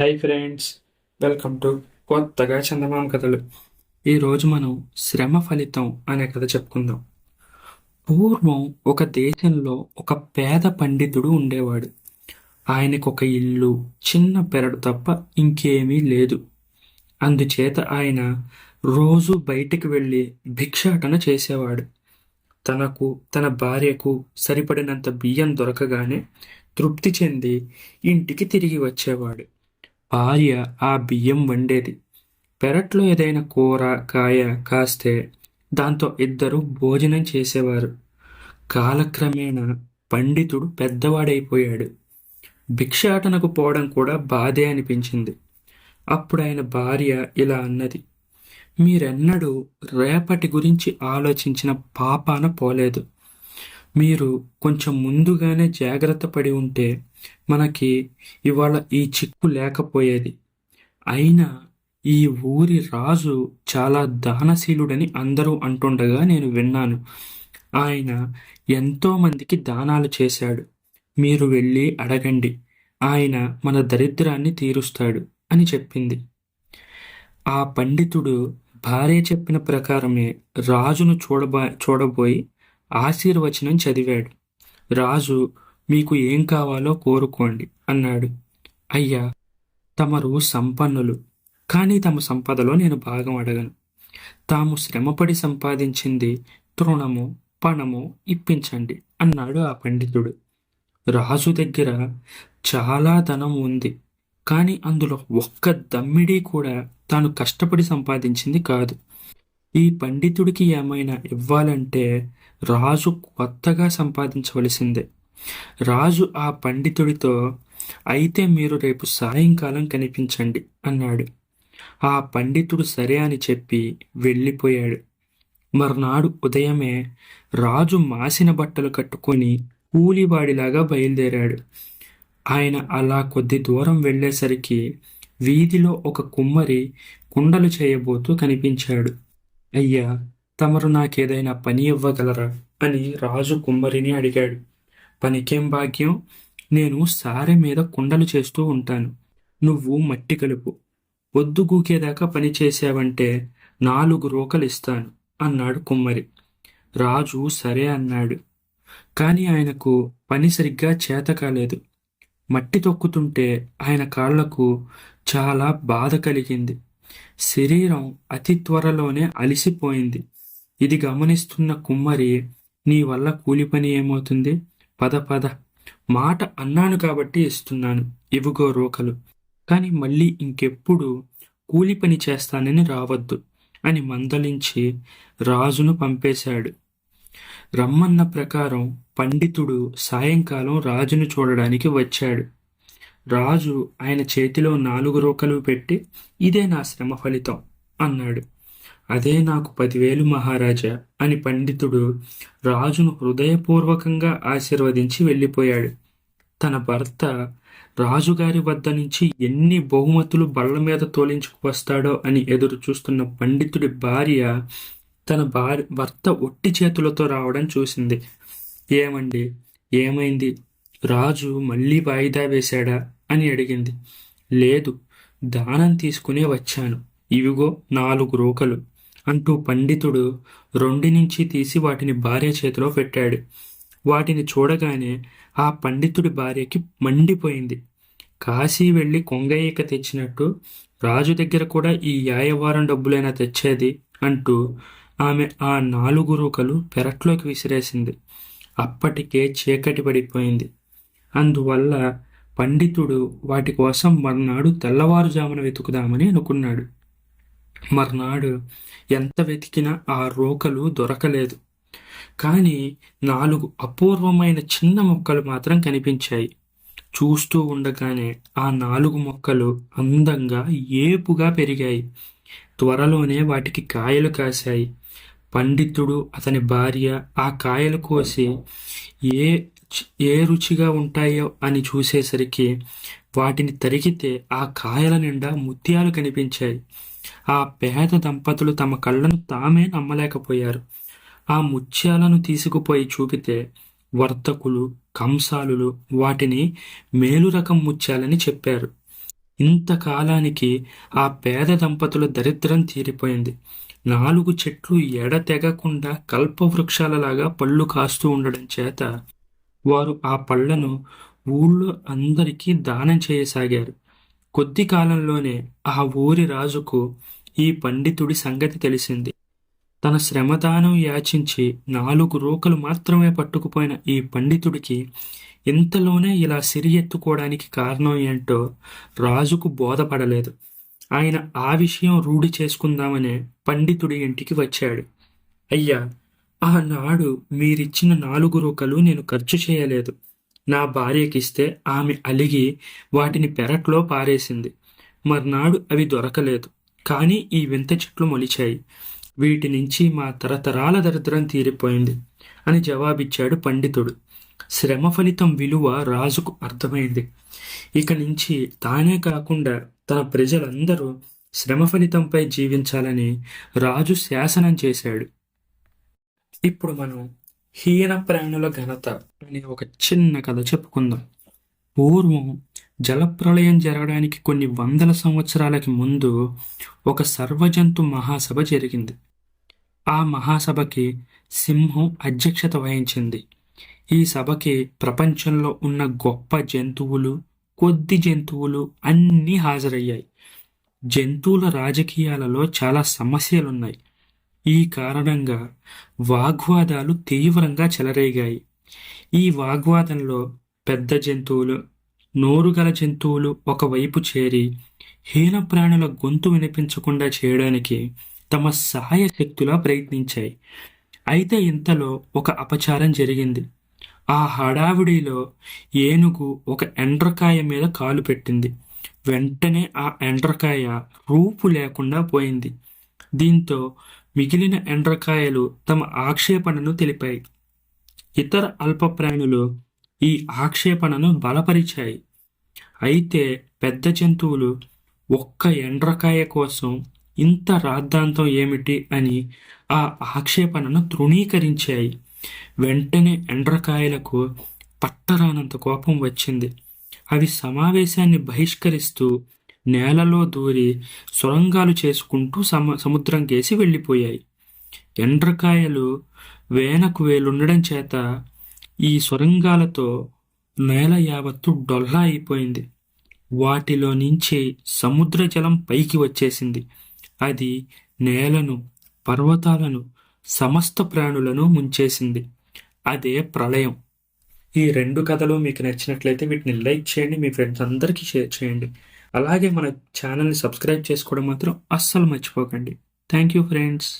Hi friends welcome to కొత్తగా చందమామ కథలు. ఈరోజు మనం శ్రమ ఫలితం అనే కథ చెప్పుకుందాం. పూర్వం ఒక దేశంలో ఒక పేద పండితుడు ఉండేవాడు. ఆయనకు ఒక ఇల్లు చిన్న పెరడు తప్ప ఇంకేమీ లేదు. అందుచేత ఆయన రోజు బయటికి వెళ్ళి భిక్షాటన చేసేవాడు. తనకు తన భార్యకు సరిపడినంత బియ్యం దొరకగానే తృప్తి చెంది ఇంటికి తిరిగి వచ్చేవాడు. భార్య ఆ బియ్యం వండేది. పెరట్లో ఏదైనా కూర కాయ కాస్తే దాంతో ఇద్దరు భోజనం చేసేవారు. కాలక్రమేణా పండితుడు పెద్దవాడైపోయాడు. భిక్షాటనకు పోవడం కూడా బాధే అనిపించింది. అప్పుడు ఆయన భార్య ఇలా అన్నది మీరెన్నడూ రేపటి గురించి ఆలోచించిన పాపాన పోలేదు. మీరు కొంచెం ముందుగానే జాగ్రత్త పడి ఉంటే మనకి ఇవాళ ఈ చిక్కు లేకపోయేది. అయినా ఈ ఊరి రాజు చాలా దానశీలుడని అందరూ అంటుండగా నేను విన్నాను. ఆయన ఎంతో మందికి దానాలు చేశాడు. మీరు వెళ్ళి అడగండి. ఆయన మన దరిద్రాన్ని తీరుస్తాడు అని చెప్పింది. ఆ పండితుడు భార్య చెప్పిన ప్రకారమే రాజును చూడబా చూడబోయి ఆశీర్వచనం చదివాడు. రాజు మీకు ఏం కావాలో కోరుకోండి అన్నాడు. అయ్యా తమరు సంపన్నులు కానీ తమ సంపదలో నేను భాగం అడగను. తాము శ్రమపడి సంపాదించింది తృణము పణము ఇప్పించండి అన్నాడు ఆ పండితుడు. రాజు దగ్గర చాలా ధనం ఉంది కానీ అందులో ఒక్క దమ్మిడి కూడా తాను కష్టపడి సంపాదించింది కాదు. ఈ పండితుడికి ఏమైనా ఇవ్వాలంటే రాజు కొత్తగా సంపాదించవలసిందే. రాజు ఆ పండితుడితో అయితే మీరు రేపు సాయంకాలం కనిపించండి అన్నాడు. ఆ పండితుడు సరే అని చెప్పి వెళ్ళిపోయాడు. మర్నాడు ఉదయమే రాజు మాసిన బట్టలు కట్టుకొని కూలివాడిలాగా బయలుదేరాడు. ఆయన అలా కొద్ది దూరం వెళ్ళేసరికి వీధిలో ఒక కుమ్మరి కుండలు చేయబోతూ కనిపించాడు. అయ్యా తమరు నాకేదైనా పని ఇవ్వగలరా? అని రాజు కుమ్మరిని అడిగాడు. పనికేం భాగ్యం? నేను సారె మీద కుండలు చేస్తూ ఉంటాను. నువ్వు మట్టి కలుపు. పొద్దు గూకేదాకా పని చేసావంటే నాలుగు రోకలు ఇస్తాను అన్నాడు కుమ్మరి. రాజు సరే అన్నాడు. కానీ ఆయనకు పని సరిగ్గా చేత కాలేదు. మట్టి తొక్కుతుంటే ఆయన కాళ్ళకు చాలా బాధ కలిగింది. శరీరం అతి త్వరలోనే అలిసిపోయింది. ఇది గమనిస్తున్న కుమ్మరి నీ వల్ల కూలి పని ఏమవుతుంది? పద పద. మాట అన్నాను కాబట్టి ఇస్తున్నాను. ఇవిగో రోకలు. కానీ మళ్ళీ ఇంకెప్పుడు కూలి పని చేస్తానని రావద్దు అని మందలించి రాజును పంపేశాడు. రమ్మన్న ప్రకారం పండితుడు సాయంకాలం రాజును చూడడానికి వచ్చాడు. రాజు ఆయన చేతిలో నాలుగు రోకలు పెట్టి ఇదే నా శ్రమ ఫలితం అన్నాడు. అదే నాకు పదివేలు మహారాజా అని పండితుడు రాజును హృదయపూర్వకంగా ఆశీర్వదించి వెళ్ళిపోయాడు. తన భర్త రాజుగారి వద్ద నుంచి ఎన్ని బహుమతులు బళ్ళ మీద తోలించుకు వస్తాడో అని ఎదురు చూస్తున్న పండితుడి భార్య తన భార్య భర్త ఒట్టి చేతులతో రావడం చూసింది. ఏమండి? ఏమైంది? రాజు మళ్ళీ వాయిదా వేశాడా? అని అడిగింది. లేదు దానం తీసుకునే వచ్చాను. ఇవిగో నాలుగు రోకలు. అంటూ పండితుడు రెండు నుంచి తీసి వాటిని భార్య చేతిలో పెట్టాడు. వాటిని చూడగానే ఆ పండితుడి భార్యకి మండిపోయింది. కాశీ వెళ్ళి కొంగయ్యక తెచ్చినట్టు రాజు దగ్గర కూడా ఈ యాయవారం డబ్బులైనా తెచ్చేది అంటూ ఆమె ఆ నాలుగు రూకలు పెరట్లోకి విసిరేసింది. అప్పటికే చీకటి పడిపోయింది. అందువల్ల పండితుడు వాటి కోసం మర్నాడు తెల్లవారుజామున వెతుకుదామని అనుకున్నాడు. మర్నాడు ఎంత వెతికినా ఆ రోకలు దొరకలేదు. కానీ నాలుగు అపూర్వమైన చిన్న మొక్కలు మాత్రం కనిపించాయి. చూస్తూ ఉండగానే ఆ నాలుగు మొక్కలు అందంగా ఏపుగా పెరిగాయి. త్వరలోనే వాటికి కాయలు కాశాయి. పండితుడు అతని భార్య ఆ కాయలు కోసి ఏ ఏ రుచిగా ఉంటాయో అని చూసేసరికి వాటిని తరిగితే ఆ కాయల నిండా ముత్యాలు కనిపించాయి. ఆ పేద దంపతులు తమ కళ్ళను తామే నమ్మలేకపోయారు. ఆ ముత్యాలను తీసుకుపోయి చూపితే వర్తకులు కంసాలులు వాటిని మేలు రకం ముత్యాలని చెప్పారు. ఇంతకాలానికి ఆ పేద దంపతుల దరిద్రం తీరిపోయింది. నాలుగు చెట్లు ఎడతెగకుండా కల్పవృక్షాలలాగా పళ్ళు కాస్తూ ఉండడం చేత వారు ఆ పళ్ళను ఊళ్ళో అందరికీ దానం చేయసాగారు. కొద్ది కాలంలోనే ఆ ఊరి రాజుకు ఈ పండితుడి సంగతి తెలిసింది. తన శ్రమదానం యాచించి నాలుగు రూకలు మాత్రమే పట్టుకుపోయిన ఈ పండితుడికి ఇంతలోనే ఇలా సిరి ఎత్తుకోవడానికి కారణం ఏంటో రాజుకు బోధపడలేదు. ఆయన ఆ విషయం రూఢి చేసుకుందామనే పండితుడి ఇంటికి వచ్చాడు. అయ్యా ఆనాడు మీరిచ్చిన నాలుగు రూకలు నేను ఖర్చు చేయలేదు. నా భార్యకిస్తే ఆమె అలిగి వాటిని పెరట్లో పారేసింది. మర్నాడు అవి దొరకలేదు. కానీ ఈ వింత చెట్లు మొలిచాయి. వీటి నుంచి మా తరతరాల దరిద్రం తీరిపోయింది అని జవాబిచ్చాడు పండితుడు. శ్రమ ఫలితం విలువ రాజుకు అర్థమైంది. ఇక నుంచి తానే కాకుండా తన ప్రజలందరూ శ్రమ ఫలితంపై జీవించాలని రాజు శాసనం చేశాడు. ఇప్పుడు మనం హీన ప్రాణుల ఘనత అనే ఒక చిన్న కథ చెప్పుకుందాం. పూర్వం జలప్రళయం జరగడానికి కొన్ని వందల సంవత్సరాలకి ముందు ఒక సర్వజంతు మహాసభ జరిగింది. ఆ మహాసభకి సింహం అధ్యక్షత వహించింది. ఈ సభకి ప్రపంచంలో ఉన్న గొప్ప జంతువులు కొద్ది జంతువులు అన్నీ హాజరయ్యాయి. జంతువుల రాజకీయాలలో చాలా సమస్యలున్నాయి. ఈ కారణంగా వాగ్వాదాలు తీవ్రంగా చెలరేగాయి. ఈ వాగ్వాదంలో పెద్ద జంతువులు నోరుగల జంతువులు ఒకవైపు చేరి హీన ప్రాణుల గొంతు వినిపించకుండా చేయడానికి తమ సహాయ శక్తులా ప్రయత్నించాయి. అయితే ఇంతలో ఒక అపచారం జరిగింది. ఆ హడావిడిలో ఏనుగు ఒక ఎండ్రకాయ మీద కాలు పెట్టింది. వెంటనే ఆ ఎండ్రకాయ రూపు లేకుండా పోయింది. దీంతో మిగిలిన ఎండ్రకాయలు తమ ఆక్షేపణను తెలిపాయి. ఇతర అల్ప ప్రాణులు ఈ ఆక్షేపణను బలపరిచాయి. అయితే పెద్ద జంతువులు ఒక్క ఎండ్రకాయ కోసం ఇంత రాద్ధాంతం ఏమిటి అని ఆ ఆక్షేపణను తృణీకరించాయి. వెంటనే ఎండ్రకాయలకు పట్టరానంత కోపం వచ్చింది. అవి సమావేశాన్ని బహిష్కరిస్తూ నేలలో దూరి సొరంగాలు చేసుకుంటూ సమ సముద్రం కేసి వెళ్ళిపోయాయి. ఎండ్రకాయలు వేనకు వేలుండడం చేత ఈ సొరంగాలతో నేల యావత్తు డొల్లా అయిపోయింది. వాటిలో నుంచి సముద్ర జలం పైకి వచ్చేసింది. అది నేలను పర్వతాలను సమస్త ప్రాణులను ముంచేసింది. అదే ప్రళయం. ఈ రెండు కథలు మీకు నచ్చినట్లయితే వీటిని లైక్ చేయండి మీ ఫ్రెండ్స్ అందరికీ షేర్ చేయండి. అలాగే మన ఛానల్ని సబ్స్క్రైబ్ చేసుకోవడం మాత్రం అస్సలు మర్చిపోకండి. Thank you friends